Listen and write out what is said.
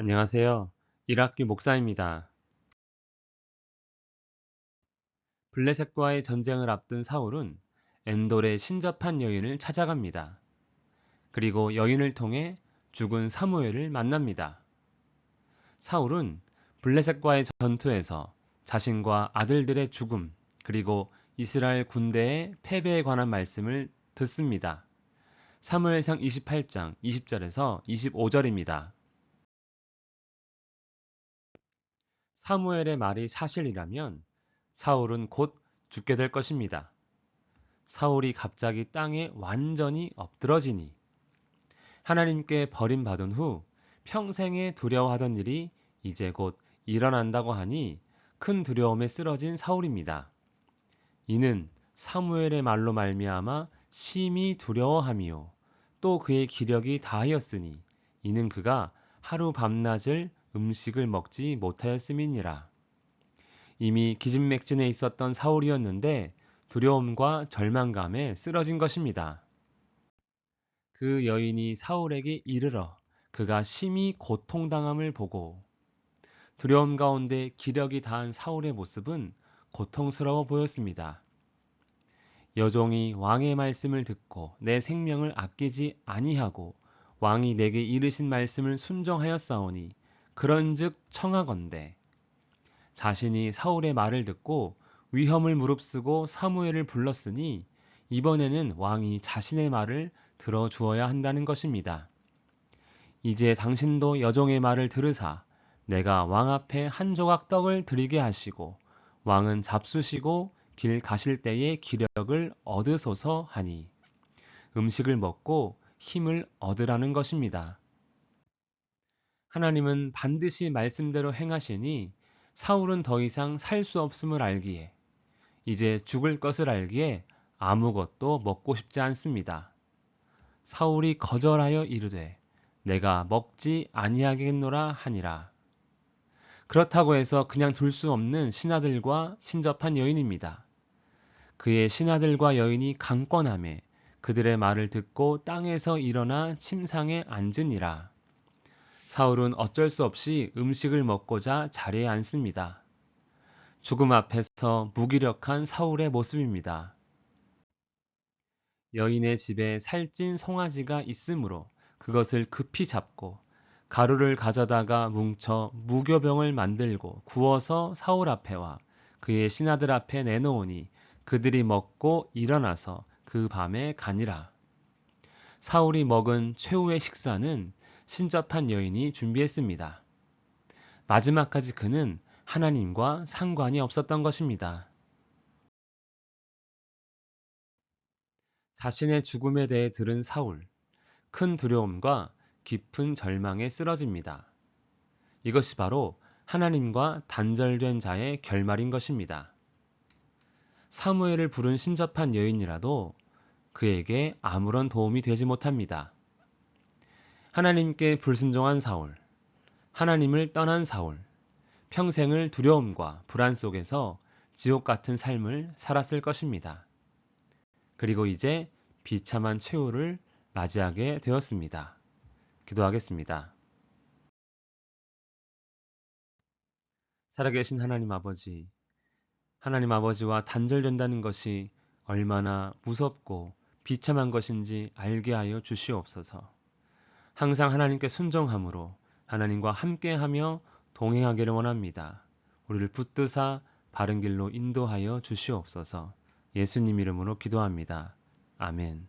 안녕하세요. 1학기 목사입니다. 블레셋과의 전쟁을 앞둔 사울은 엔돌의 신접한 여인을 찾아갑니다. 그리고 여인을 통해 죽은 사무엘을 만납니다. 사울은 블레셋과의 전투에서 자신과 아들들의 죽음, 그리고 이스라엘 군대의 패배에 관한 말씀을 듣습니다. 사무엘상 28장 20절에서 25절입니다. 사무엘의 말이 사실이라면 사울은 곧 죽게 될 것입니다. 사울이 갑자기 땅에 완전히 엎드러지니 하나님께 버림받은 후 평생에 두려워하던 일이 이제 곧 일어난다고 하니 큰 두려움에 쓰러진 사울입니다. 이는 사무엘의 말로 말미암아 심히 두려워함이요 또 그의 기력이 다하였으니 이는 그가 하루 밤낮을 음식을 먹지 못하였음이니라. 이미 기진맥진에 있었던 사울이었는데 두려움과 절망감에 쓰러진 것입니다. 그 여인이 사울에게 이르러 그가 심히 고통당함을 보고 두려움 가운데 기력이 다한 사울의 모습은 고통스러워 보였습니다. 여종이 왕의 말씀을 듣고 내 생명을 아끼지 아니하고 왕이 내게 이르신 말씀을 순종하였사오니 그런즉 청하건대 자신이 사울의 말을 듣고 위험을 무릅쓰고 사무엘을 불렀으니 이번에는 왕이 자신의 말을 들어 주어야 한다는 것입니다. 이제 당신도 여종의 말을 들으사 내가 왕 앞에 한 조각 떡을 드리게 하시고 왕은 잡수시고 길 가실 때에 기력을 얻으소서 하니 음식을 먹고 힘을 얻으라는 것입니다. 하나님은 반드시 말씀대로 행하시니 사울은 더 이상 살 수 없음을 알기에 이제 죽을 것을 알기에 아무것도 먹고 싶지 않습니다. 사울이 거절하여 이르되 내가 먹지 아니하겠노라 하니라. 그렇다고 해서 그냥 둘 수 없는 신하들과 신접한 여인입니다. 그의 신하들과 여인이 강권함에 그들의 말을 듣고 땅에서 일어나 침상에 앉으니라. 사울은 어쩔 수 없이 음식을 먹고자 자리에 앉습니다. 죽음 앞에서 무기력한 사울의 모습입니다. 여인의 집에 살찐 송아지가 있으므로 그것을 급히 잡고 가루를 가져다가 뭉쳐 무교병을 만들고 구워서 사울 앞에와 그의 신하들 앞에 내놓으니 그들이 먹고 일어나서 그 밤에 가니라. 사울이 먹은 최후의 식사는 신접한 여인이 준비했습니다. 마지막까지 그는 하나님과 상관이 없었던 것입니다. 자신의 죽음에 대해 들은 사울, 큰 두려움과 깊은 절망에 쓰러집니다. 이것이 바로 하나님과 단절된 자의 결말인 것입니다. 사무엘을 부른 신접한 여인이라도 그에게 아무런 도움이 되지 못합니다. 하나님께 불순종한 사울, 하나님을 떠난 사울, 평생을 두려움과 불안 속에서 지옥 같은 삶을 살았을 것입니다. 그리고 이제 비참한 최후를 맞이하게 되었습니다. 기도하겠습니다. 살아계신 하나님 아버지, 하나님 아버지와 단절된다는 것이 얼마나 무섭고 비참한 것인지 알게 하여 주시옵소서. 항상 하나님께 순종함으로 하나님과 함께하며 동행하기를 원합니다. 우리를 붙드사 바른 길로 인도하여 주시옵소서. 예수님 이름으로 기도합니다. 아멘.